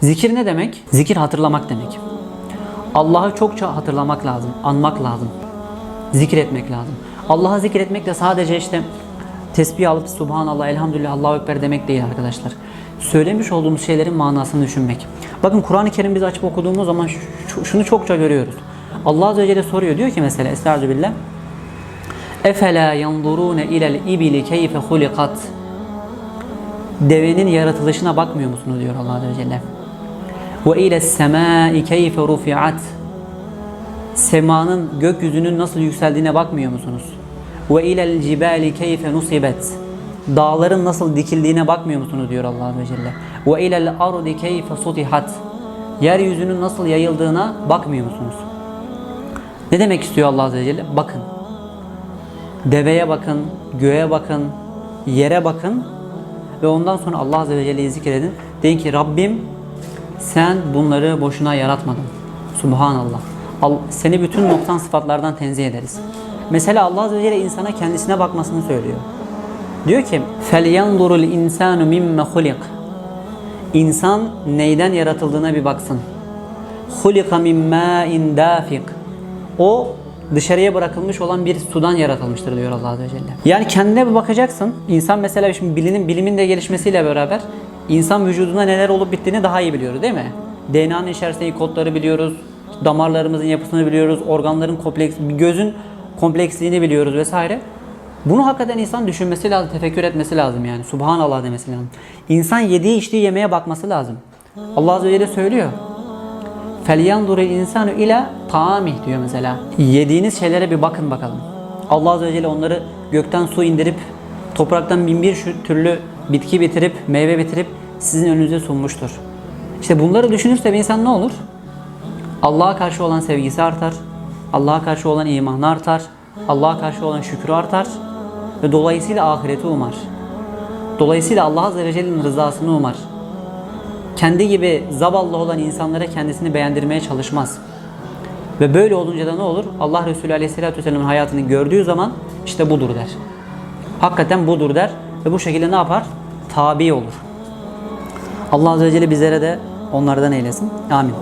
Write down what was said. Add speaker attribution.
Speaker 1: Zikir ne demek? Zikir hatırlamak demek. Allah'ı çokça hatırlamak lazım, anmak lazım. Zikir etmek lazım. Allah'ı zikretmek de sadece işte tesbih alıp Subhanallah, Elhamdülillah, Allahu Ekber demek değil arkadaşlar. Söylemiş olduğumuz şeylerin manasını düşünmek. Bakın Kur'an-ı Kerim biz açıp okuduğumuz zaman şu- şunu çokça görüyoruz. Allah Azze ve Celle soruyor. Diyor ki mesela Estağfirullah. Efela yanzurune ilel ibili keyfe hulikat. Devenin yaratılışına bakmıyor musunuz diyor Allah Azze ve Celle. Ve ile semai keyfe rufiat. Semanın gökyüzünün nasıl yükseldiğine bakmıyor musunuz? Ve ilel cibali keyfe nusibet. Dağların nasıl dikildiğine bakmıyor musunuz diyor Allah Azze ve Celle. Ve ilel ardi keyfe sutihat. Yeryüzünün nasıl yayıldığına bakmıyor musunuz? Ne demek istiyor Allah Azze ve Celle? Bakın. Deveye bakın, göğe bakın, yere bakın ve ondan sonra Allah Azze ve Celle'yi zikredin. Deyin ki Rabbim sen bunları boşuna yaratmadın. Subhanallah. Al- Seni bütün noksan sıfatlardan tenzih ederiz. Mesela Allah Azze ve Celle insana kendisine bakmasını söylüyor. Diyor ki فَلْيَنْظُرُ الْاِنْسَانُ مِمَّ خُلِقَ İnsan neyden yaratıldığına bir baksın. خُلِقَ مِنْ مَاءٍ دَافِقٍ O dışarıya bırakılmış olan bir sudan yaratılmıştır diyor Allah Azze ve Celle. Yani kendine bir bakacaksın. İnsan mesela şimdi bilinin, bilimin de gelişmesiyle beraber insan vücudunda neler olup bittiğini daha iyi biliyoruz değil mi? DNA'nın içerisindeki kodları biliyoruz. Damarlarımızın yapısını biliyoruz. Organların kompleks, gözün kompleksliğini biliyoruz vesaire. Bunu hakikaten insan düşünmesi lazım, tefekkür etmesi lazım yani. Subhanallah demesi lazım. İnsan yediği içtiği yemeğe bakması lazım. Allah Azze ve Celle söylüyor. فَلْيَنْظُرِ الْاِنْسَانُ ila taamih diyor mesela. Yediğiniz şeylere bir bakın bakalım. Allah Azze ve Celle onları gökten su indirip topraktan bin bir şu türlü bitki bitirip meyve bitirip sizin önünüze sunmuştur. İşte bunları düşünürse bir insan ne olur? Allah'a karşı olan sevgisi artar. Allah'a karşı olan imanı artar. Allah'a karşı olan şükrü artar. Ve dolayısıyla ahireti umar. Dolayısıyla Allah Azze ve Celle'nin rızasını umar. Kendi gibi zavallı olan insanlara kendisini beğendirmeye çalışmaz. Ve böyle olunca da ne olur? Allah Resulü Aleyhisselatü Vesselam'ın hayatını gördüğü zaman işte budur der. Hakikaten budur der ve bu şekilde ne yapar? Tabi olur. Allah Azze ve Celle bizlere de onlardan eylesin. Amin.